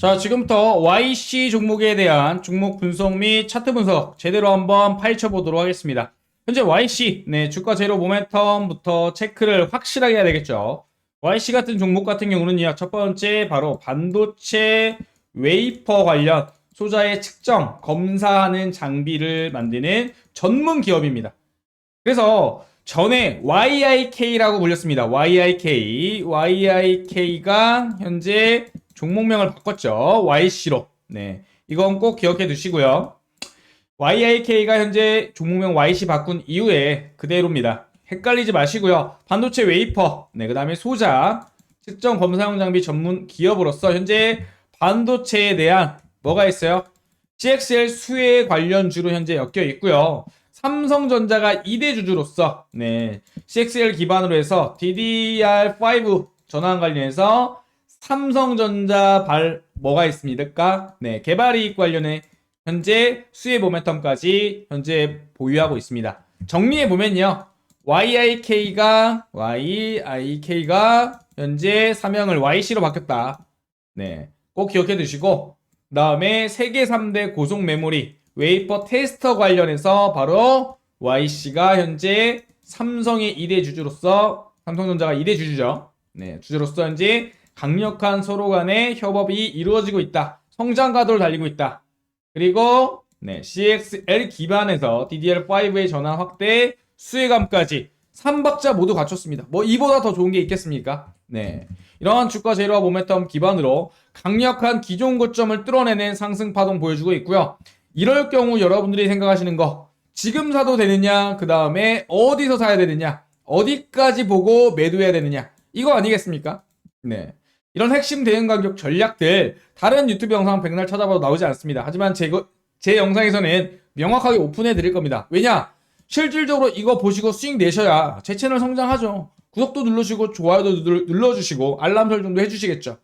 자, 지금부터 YC 종목에 대한 종목 분석 및 차트 분석 제대로 한번 파헤쳐 보도록 하겠습니다. 현재 YC, 네, 주가 제로 모멘텀부터 체크를 확실하게 해야 되겠죠. YC 같은 종목 같은 경우는요, 첫 번째 바로 반도체 웨이퍼 관련 소자의 측정, 검사하는 장비를 만드는 전문 기업입니다. 그래서 전에 YIK라고 불렸습니다. YIK. YIK가 현재 종목명을 바꿨죠. YC로. 네. 이건 꼭 기억해 두시고요. YIK가 현재 종목명 YC 바꾼 이후에 그대로입니다. 헷갈리지 마시고요. 반도체 웨이퍼, 네, 그 다음에 소자, 측정 검사용 장비 전문 기업으로서 현재 반도체에 대한 뭐가 있어요? CXL 수혜 관련주로 현재 엮여 있고요. 삼성전자가 2대 주주로서 네, CXL 기반으로 해서 DDR5 전환 관련해서 삼성전자 발 뭐가 있습니까? 네, 개발 이익 관련해 현재 수혜 모멘텀까지 현재 보유하고 있습니다. 정리해 보면요. YIK가 YIK가 현재 사명을 YC로 바뀌었다. 네. 꼭 기억해 두시고 다음에 세계 3대 고속 메모리 웨이퍼 테스터 관련해서 바로 YC가 현재 삼성의 2대 주주로서 삼성전자가 2대 주주죠. 네, 주주로서 현재 강력한 서로 간의 협업이 이루어지고 있다. 성장 가도를 달리고 있다. 그리고 네, CXL 기반에서 DDR5의 전환 확대 수혜감까지 3박자 모두 갖췄습니다. 뭐 이보다 더 좋은 게 있겠습니까? 네. 이러한 주가 재료와 모멘텀 기반으로 강력한 기존 고점을 뚫어내는 상승 파동 보여주고 있고요. 이럴 경우 여러분들이 생각하시는 거 지금 사도 되느냐, 그 다음에 어디서 사야 되느냐, 어디까지 보고 매도해야 되느냐 이거 아니겠습니까? 네. 이런 핵심 대응 가격 전략들 다른 유튜브 영상 백날 찾아봐도 나오지 않습니다. 하지만 제, 거- 제 영상에서는 명확하게 오픈해 드릴 겁니다. 왜냐? 실질적으로 이거 보시고 수익 내셔야 제 채널 성장하죠. 구독도 누르시고 좋아요도 눌- 눌러주시고 알람 설정도 해주시겠죠.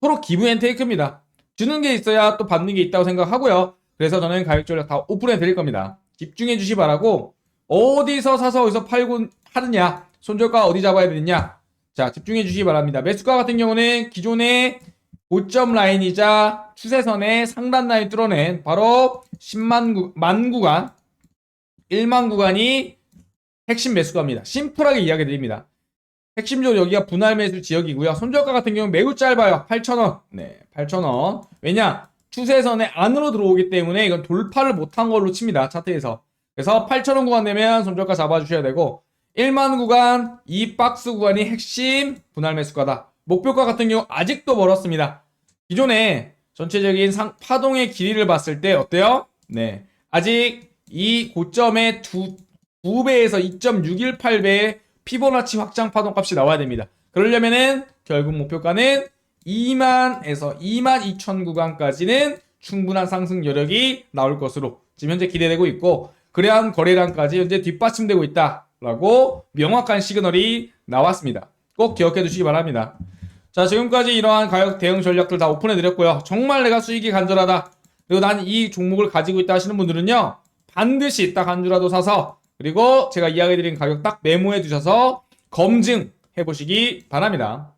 서로 기브 앤 테이크입니다. 주는 게 있어야 또 받는 게 있다고 생각하고요. 그래서 저는 가격 전략 다 오픈해 드릴 겁니다. 집중해 주시 바라고 어디서 사서 어디서 팔고 하느냐 손절가 어디 잡아야 되느냐 자 집중해 주시기 바랍니다. 매수가 같은 경우는 기존의 고점 라인이자 추세선의 상단 라인 뚫어낸 바로 10만 구, 만 구간 1만 구간이 핵심 매수가입니다. 심플하게 이야기 드립니다. 핵심적으로 여기가 분할 매수 지역이고요. 손절가 같은 경우는 매우 짧아요. 8,000원. 네, 8,000원. 왜냐? 추세선의 안으로 들어오기 때문에 이건 돌파를 못한 걸로 칩니다. 차트에서. 그래서 8,000원 구간 되면 손절가 잡아주셔야 되고 1만 구간, 이 박스 구간이 핵심 분할 매수가다. 목표가 같은 경우 아직도 멀었습니다. 기존에 전체적인 상, 파동의 길이를 봤을 때 어때요? 네. 아직 이 고점의 두, 2배에서 2.618배의 피보나치 확장 파동 값이 나와야 됩니다. 그러려면은 결국 목표가는 2만에서 2만 2천 구간까지는 충분한 상승 여력이 나올 것으로 지금 현재 기대되고 있고 그러한 거래량까지 현재 뒷받침되고 있다 라고 명확한 시그널이 나왔습니다. 꼭 기억해 두시기 바랍니다. 자 지금까지 이러한 가격 대응 전략들 다 오픈해 드렸고요. 정말 내가 수익이 간절하다. 그리고 난 이 종목을 가지고 있다 하시는 분들은요. 반드시 딱 한 주라도 사서 그리고 제가 이야기 드린 가격 딱 메모해 두셔서 검증해 보시기 바랍니다.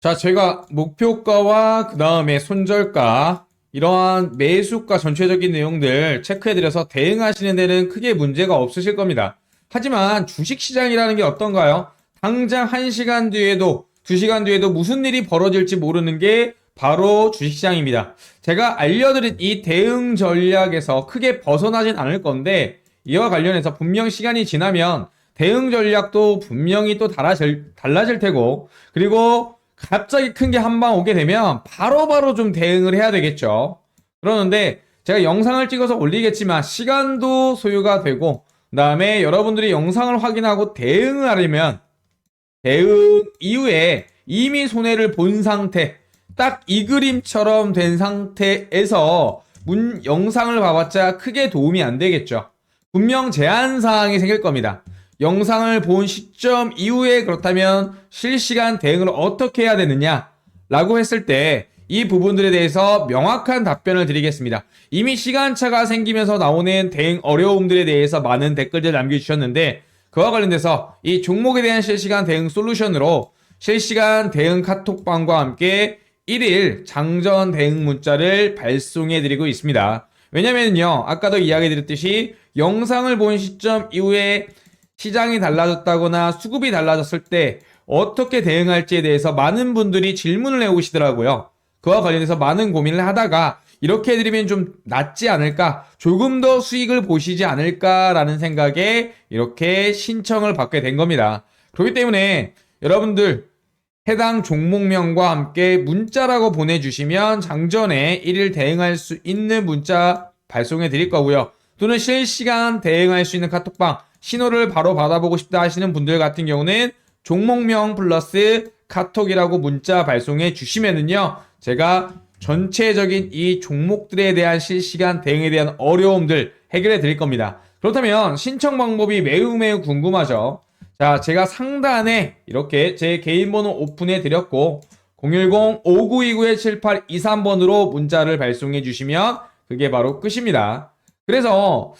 자, 제가 목표가와 그 다음에 손절가 이러한 매수가 전체적인 내용들 체크해 드려서 대응하시는 데는 크게 문제가 없으실 겁니다. 하지만 주식시장이라는 게 어떤가요? 당장 1시간 뒤에도 2시간 뒤에도 무슨 일이 벌어질지 모르는 게 바로 주식시장입니다. 제가 알려드린 이 대응 전략에서 크게 벗어나진 않을 건데 이와 관련해서 분명 시간이 지나면 대응 전략도 분명히 또 달라질, 달라질 테고 그리고 갑자기 큰 게 한 방 오게 되면 바로바로 좀 대응을 해야 되겠죠. 그러는데 제가 영상을 찍어서 올리겠지만 시간도 소요가 되고 그 다음에 여러분들이 영상을 확인하고 대응을 하려면 대응 이후에 이미 손해를 본 상태, 딱 이 그림처럼 된 상태에서 문 영상을 봐봤자 크게 도움이 안 되겠죠. 분명 제한 사항이 생길 겁니다. 영상을 본 시점 이후에 그렇다면 실시간 대응을 어떻게 해야 되느냐? 라고 했을 때 이 부분들에 대해서 명확한 답변을 드리겠습니다. 이미 시간차가 생기면서 나오는 대응 어려움들에 대해서 많은 댓글들 남겨주셨는데 그와 관련돼서 이 종목에 대한 실시간 대응 솔루션으로 실시간 대응 카톡방과 함께 1일 장전 대응 문자를 발송해 드리고 있습니다. 왜냐면요. 아까도 이야기 드렸듯이 영상을 본 시점 이후에 시장이 달라졌다거나 수급이 달라졌을 때 어떻게 대응할지에 대해서 많은 분들이 질문을 해오시더라고요. 그와 관련해서 많은 고민을 하다가 이렇게 해드리면 좀 낫지 않을까, 조금 더 수익을 보시지 않을까라는 생각에 이렇게 신청을 받게 된 겁니다. 그렇기 때문에 여러분들 해당 종목명과 함께 문자라고 보내주시면 장전에 1일 대응할 수 있는 문자 발송해 드릴 거고요. 또는 실시간 대응할 수 있는 카톡방 신호를 바로 받아보고 싶다 하시는 분들 같은 경우는 종목명 플러스 카톡이라고 문자 발송해 주시면은요. 제가 전체적인 이 종목들에 대한 실시간 대응에 대한 어려움들 해결해 드릴 겁니다. 그렇다면 신청 방법이 매우 매우 궁금하죠. 자, 제가 상단에 이렇게 제 개인 번호 오픈해 드렸고 010-5929-7823번으로 문자를 발송해 주시면 그게 바로 끝입니다. 그래서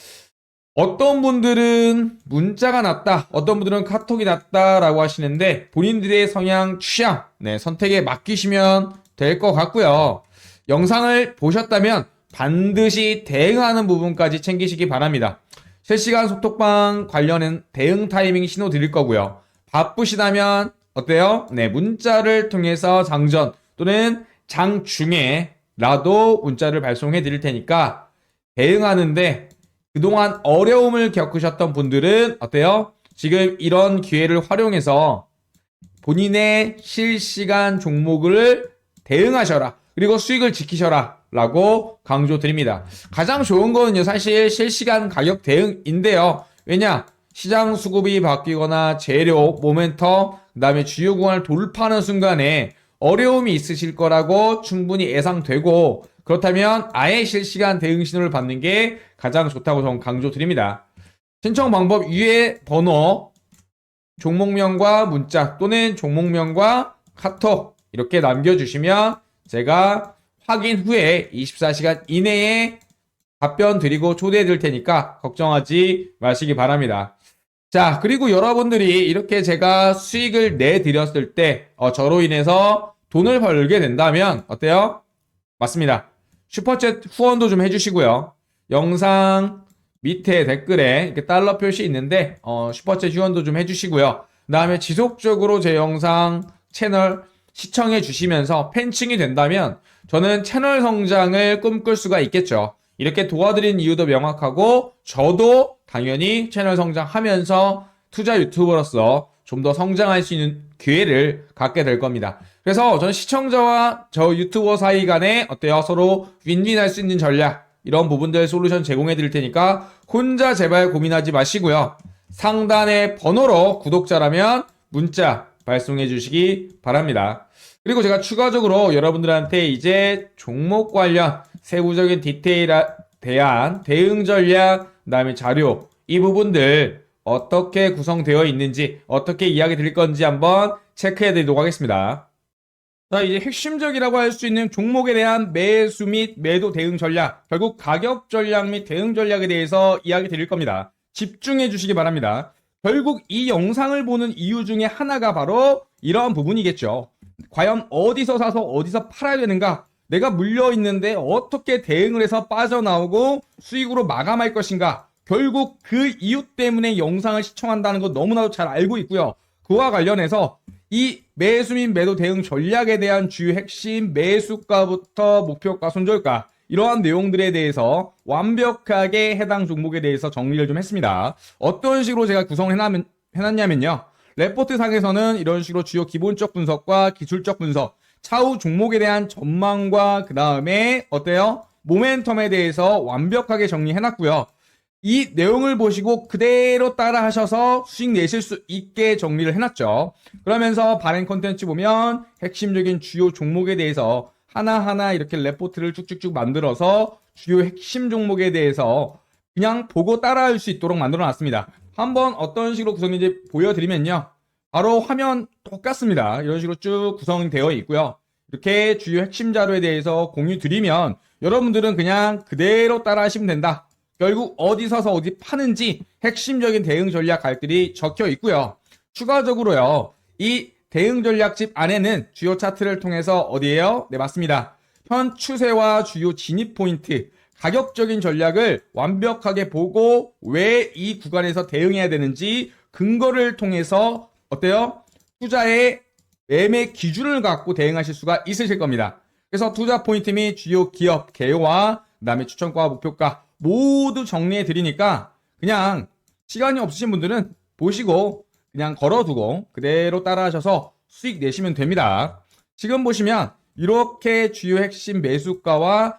어떤 분들은 문자가 낫다, 어떤 분들은 카톡이 낫다라고 하시는데 본인들의 성향, 취향, 네, 선택에 맡기시면 될 것 같고요. 영상을 보셨다면 반드시 대응하는 부분까지 챙기시기 바랍니다. 실시간 소톡방 관련된 대응 타이밍 신호 드릴 거고요. 바쁘시다면 어때요? 네, 문자를 통해서 장전 또는 장 중에라도 문자를 발송해 드릴 테니까 대응하는데 그동안 어려움을 겪으셨던 분들은 어때요? 지금 이런 기회를 활용해서 본인의 실시간 종목을 대응하셔라. 그리고 수익을 지키셔라. 라고 강조드립니다. 가장 좋은 거는요, 사실 실시간 가격 대응인데요. 왜냐? 시장 수급이 바뀌거나 재료, 모멘텀, 그 다음에 주요 구간을 돌파하는 순간에 어려움이 있으실 거라고 충분히 예상되고, 그렇다면 아예 실시간 대응 신호를 받는 게 가장 좋다고 저는 강조드립니다. 신청 방법 위에 번호, 종목명과 문자 또는 종목명과 카톡 이렇게 남겨주시면 제가 확인 후에 24시간 이내에 답변 드리고 초대해 드릴 테니까 걱정하지 마시기 바랍니다. 자, 그리고 여러분들이 이렇게 제가 수익을 내드렸을 때, 어, 저로 인해서 돈을 벌게 된다면, 어때요? 맞습니다. 슈퍼챗 후원도 좀 해주시고요. 영상 밑에 댓글에 이렇게 달러 표시 있는데, 어, 슈퍼챗 후원도 좀 해주시고요. 그 다음에 지속적으로 제 영상 채널 시청해 주시면서 팬층이 된다면, 저는 채널 성장을 꿈꿀 수가 있겠죠. 이렇게 도와드린 이유도 명확하고 저도 당연히 채널 성장하면서 투자 유튜버로서 좀 더 성장할 수 있는 기회를 갖게 될 겁니다. 그래서 저는 시청자와 저 유튜버 사이 간에 어때요? 서로 윈윈할 수 있는 전략 이런 부분들 솔루션 제공해 드릴 테니까 혼자 제발 고민하지 마시고요. 상단의 번호로 구독자라면 문자 발송해 주시기 바랍니다. 그리고 제가 추가적으로 여러분들한테 이제 종목 관련 세부적인 디테일에 대한 대응 전략, 그다음에 자료 이 부분들 어떻게 구성되어 있는지 어떻게 이야기 드릴 건지 한번 체크해 드리도록 하겠습니다. 자, 이제 핵심적이라고 할 수 있는 종목에 대한 매수 및 매도 대응 전략, 결국 가격 전략 및 대응 전략에 대해서 이야기 드릴 겁니다. 집중해 주시기 바랍니다. 결국 이 영상을 보는 이유 중에 하나가 바로 이러한 부분이겠죠. 과연 어디서 사서 어디서 팔아야 되는가? 내가 물려 있는데 어떻게 대응을 해서 빠져나오고 수익으로 마감할 것인가? 결국 그 이유 때문에 영상을 시청한다는 거 너무나도 잘 알고 있고요. 그와 관련해서 이 매수 및 매도 대응 전략에 대한 주요 핵심 매수가부터 목표가, 손절가 이러한 내용들에 대해서 완벽하게 해당 종목에 대해서 정리를 좀 했습니다. 어떤 식으로 제가 구성을 해놨, 해놨냐면요. 레포트 상에서는 이런 식으로 주요 기본적 분석과 기술적 분석, 차후 종목에 대한 전망과 그 다음에 어때요? 모멘텀에 대해서 완벽하게 정리해놨고요. 이 내용을 보시고 그대로 따라 하셔서 수익 내실 수 있게 정리를 해놨죠. 그러면서 발행 컨텐츠 보면 핵심적인 주요 종목에 대해서 하나하나 이렇게 레포트를 쭉쭉쭉 만들어서 주요 핵심 종목에 대해서 그냥 보고 따라할 수 있도록 만들어 놨습니다. 한번 어떤 식으로 구성인지 보여드리면요. 바로 화면 똑같습니다. 이런 식으로 쭉 구성되어 있고요. 이렇게 주요 핵심 자료에 대해서 공유 드리면 여러분들은 그냥 그대로 따라 하시면 된다. 결국 어디 서서 어디 파는지 핵심적인 대응 전략 갈들이 적혀 있고요. 추가적으로요. 이 대응 전략집 안에는 주요 차트를 통해서 어디에요? 네, 맞습니다. 현 추세와 주요 진입 포인트, 가격적인 전략을 완벽하게 보고 왜 이 구간에서 대응해야 되는지 근거를 통해서 어때요? 투자의 매매 기준을 갖고 대응하실 수가 있으실 겁니다. 그래서 투자 포인트 및 주요 기업 개요와 그다음에 추천가 목표가 모두 정리해 드리니까 그냥 시간이 없으신 분들은 보시고 그냥 걸어두고 그대로 따라하셔서 수익 내시면 됩니다. 지금 보시면 이렇게 주요 핵심 매수가와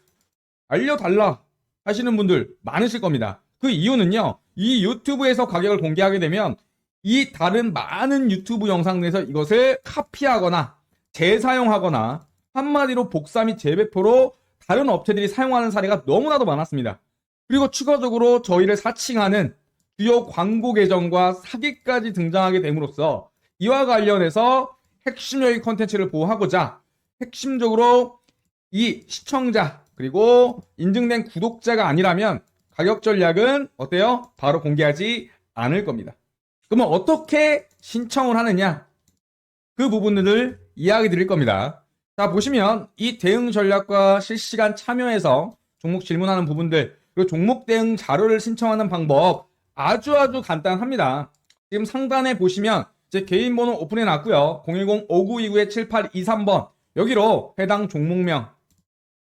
알려달라 하시는 분들 많으실 겁니다. 그 이유는요, 이 유튜브에서 가격을 공개하게 되면 이 다른 많은 유튜브 영상 내에서 이것을 카피하거나 재사용하거나 한마디로 복사 및 재배포로 다른 업체들이 사용하는 사례가 너무나도 많았습니다. 그리고 추가적으로 저희를 사칭하는 주요 광고 계정과 사기까지 등장하게 됨으로써 이와 관련해서 핵심적인 컨텐츠를 보호하고자 핵심적으로 이 시청자 그리고 인증된 구독자가 아니라면 가격 전략은 어때요? 바로 공개하지 않을 겁니다. 그러면 어떻게 신청을 하느냐? 그 부분들을 이야기 드릴 겁니다. 자, 보시면 이 대응 전략과 실시간 참여해서 종목 질문하는 부분들, 그리고 종목 대응 자료를 신청하는 방법 아주 아주 간단합니다. 지금 상단에 보시면 제 개인 번호 오픈해 놨고요. 010-5929-7823번 여기로 해당 종목명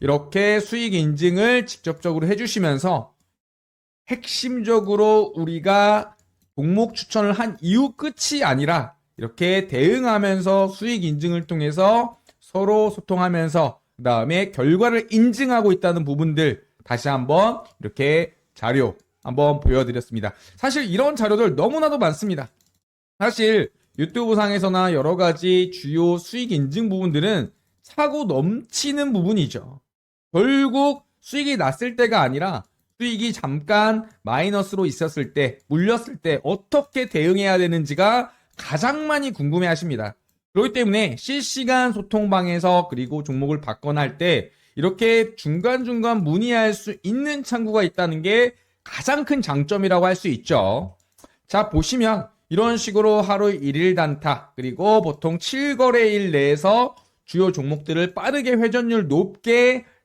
이렇게 수익 인증을 직접적으로 해주시면서 핵심적으로 우리가 종목 추천을 한 이후 끝이 아니라 이렇게 대응하면서 수익 인증을 통해서 서로 소통하면서 그 다음에 결과를 인증하고 있다는 부분들 다시 한번 이렇게 자료 한번 보여드렸습니다. 사실 이런 자료들 너무나도 많습니다. 사실 유튜브 상에서나 여러 가지 주요 수익 인증 부분들은 사고 넘치는 부분이죠. 결국 수익이 났을 때가 아니라 수익이 잠깐 마이너스로 있었을 때, 물렸을 때 어떻게 대응해야 되는지가 가장 많이 궁금해 하십니다. 그렇기 때문에 실시간 소통방에서 그리고 종목을 받거나 할 때 이렇게 중간중간 문의할 수 있는 창구가 있다는 게 가장 큰 장점이라고 할 수 있죠. 자, 보시면 이런 식으로 하루 1일 단타, 그리고 보통 7거래일 내에서 주요 종목들을 빠르게 회전율 높게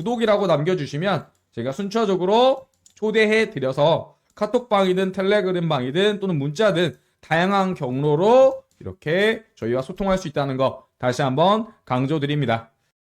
구독이라고 남겨주시면 제가 순차적으로 초대해 드려서 카톡방이든 텔레그램방이든 또는 문자든 다양한 경로로 이렇게 저희와 소통할 수 있다는 거 다시 한번 강조드립니다.